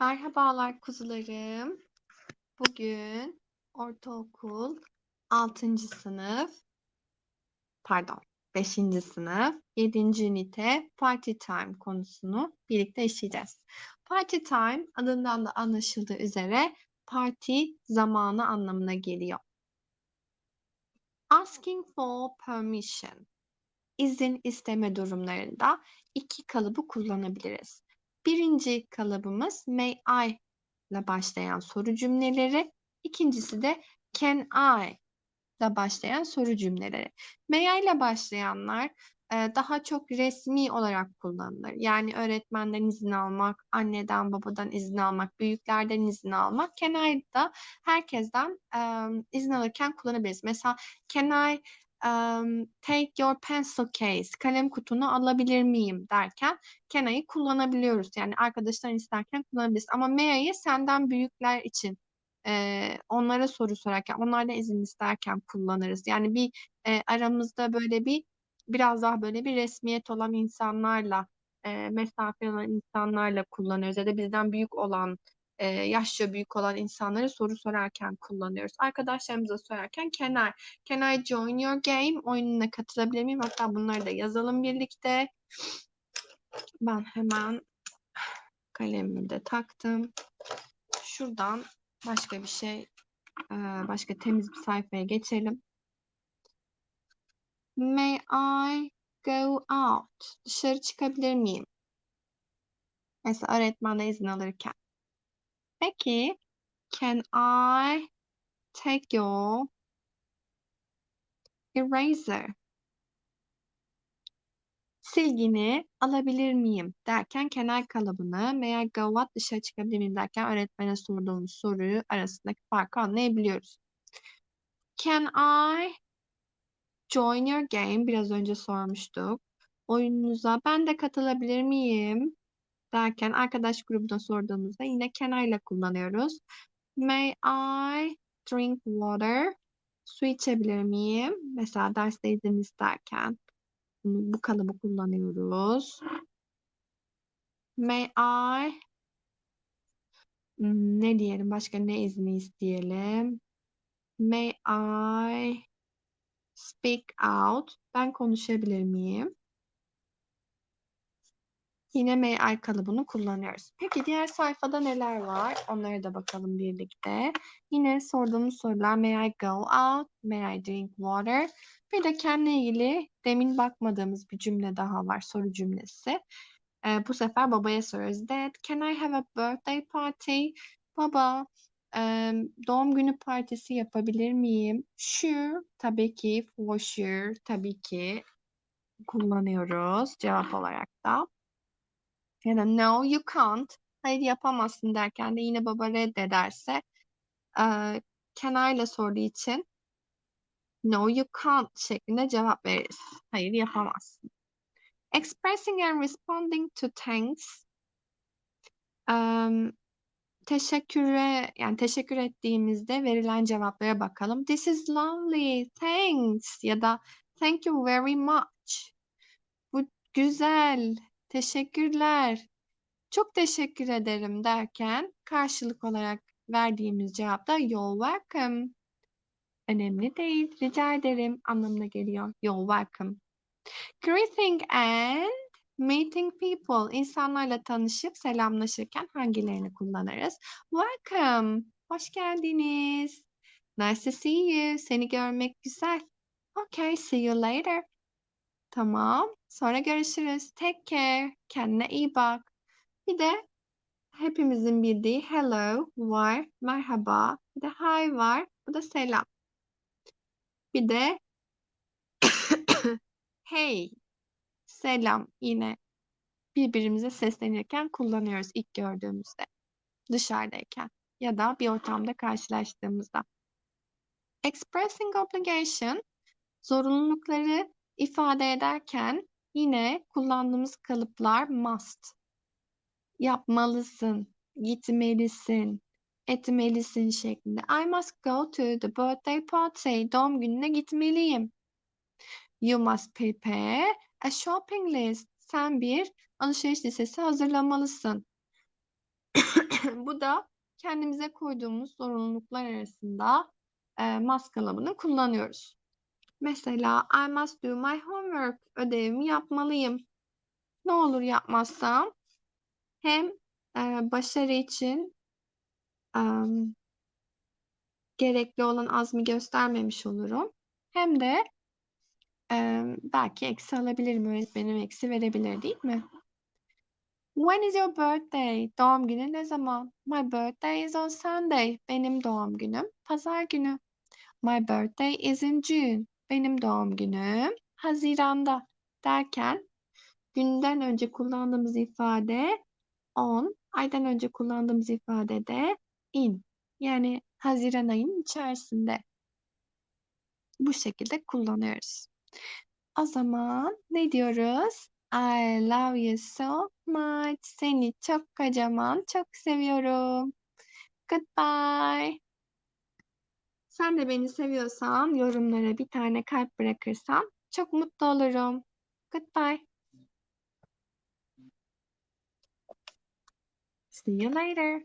Merhabalar kuzularım. Bugün ortaokul 6. sınıf, pardon 5. sınıf 7. ünite Party Time konusunu birlikte işleyeceğiz. Party Time adından da anlaşıldığı üzere parti zamanı anlamına geliyor. Asking for permission. İzin isteme durumlarında iki kalıbı kullanabiliriz. Birinci kalıbımız may I ile başlayan soru cümleleri. İkincisi de can I ile başlayan soru cümleleri. May I ile başlayanlar e, daha çok resmi olarak kullanılır. Yani öğretmenden izin almak, anneden babadan izin almak, büyüklerden izin almak. Can I da herkesten izin alırken kullanabiliriz. Mesela can I um, take your pencil case, kalem kutunu alabilir miyim derken can I'yi kullanabiliyoruz. Yani arkadaşlar isterken kullanabiliriz. Ama may I'yi senden büyükler için e, onlara soru sorarken, onlardan izin isterken kullanırız. Yani bir e, aramızda böyle bir biraz daha böyle bir resmiyet olan insanlarla, e, mesafe olan insanlarla kullanırız. Ya da bizden büyük olan e, yaşça büyük olan insanlara soru sorarken kullanıyoruz. Arkadaşlarımıza sorarken can I, can I join your game oyununa katılabilir miyim? Hatta bunları da yazalım birlikte. Ben hemen kalemimi de taktım. Şuradan başka bir şey, başka temiz bir sayfaya geçelim. May I go out? Dışarı çıkabilir miyim? Mesela öğretmenden izin alırken. Peki, can I take your eraser? Silgini alabilir miyim derken I kalıbını, go out dışarı çıkabilir miyim derken öğretmene sorduğumuz soruyu arasındaki farkı anlayabiliyoruz. Can I join your game? Biraz önce sormuştuk. Oyununuza ben de katılabilir miyim? Derken arkadaş grubuna sorduğumuzda yine can I ile kullanıyoruz. May I drink water? Su içebilir miyim? Mesela derste izin isterken bu kalıbı kullanıyoruz. May I hmm, ne diyelim? Başka ne izni isteyelim? May I speak out? Ben konuşabilir miyim? Yine I kalıbını kullanıyoruz. Peki diğer sayfada neler var? Onlara da bakalım birlikte. Yine sorduğumuz sorular may I go out, may I drink water. Bir de kendine ilgili demin bakmadığımız bir cümle daha var, soru cümlesi. Ee, bu sefer babaya soruyoruz. Dad, can I have a birthday party? Baba, e, doğum günü partisi yapabilir miyim? Sure, tabii ki, for sure, tabii ki kullanıyoruz cevap olarak da. Ya da no you can't. Hayır yapamazsın derken de yine baba reddederse e, can I ile sorduğu için no you can't şeklinde cevap veririz. Hayır yapamazsın. Expressing and responding to thanks. Um, teşekküre yani teşekkür ettiğimizde verilen cevaplara bakalım. This is lovely. Thanks ya da thank you very much. Bu güzel. Teşekkürler. Çok teşekkür ederim derken karşılık olarak verdiğimiz cevap da you're welcome. Önemli değil, rica ederim anlamına geliyor. You're welcome. Greeting and meeting people. İnsanlarla tanışıp selamlaşırken hangilerini kullanırız? Welcome. Hoş geldiniz. Nice to see you. Seni görmek güzel. Okay, see you later. Tamam. Sonra görüşürüz. Take care. Kendine iyi bak. Bir de hepimizin bildiği hello var. Merhaba. Bir de hi var. Bu da selam. Bir de hey. Selam yine birbirimize seslenirken kullanıyoruz ilk gördüğümüzde. Dışarıdayken ya da bir ortamda karşılaştığımızda. Expressing obligation zorunlulukları ifade ederken yine kullandığımız kalıplar must. Yapmalısın, gitmelisin, etmelisin şeklinde. I must go to the birthday party. Doğum gününe gitmeliyim. You must prepare a shopping list. Sen bir alışveriş listesi hazırlamalısın. Bu da kendimize koyduğumuz zorunluluklar arasında e, must kalıbını kullanıyoruz. Mesela I must do my homework. Ödevimi yapmalıyım. Ne olur yapmazsam hem e, başarı için e, gerekli olan azmi göstermemiş olurum. Hem de e, belki eksi alabilirim. Öğretmenim eksi verebilir değil mi? When is your birthday? Doğum günü ne zaman? My birthday is on Sunday. Benim doğum günüm pazar günü. My birthday is in June. Benim doğum günüm Haziran'da derken günden önce kullandığımız ifade on, aydan önce kullandığımız ifade de in. Yani Haziran ayının içerisinde. Bu şekilde kullanıyoruz. O zaman ne diyoruz? I love you so much. Seni çok kocaman çok seviyorum. Goodbye. Sen de beni seviyorsan yorumlara bir tane kalp bırakırsan çok mutlu olurum. Goodbye. See you later.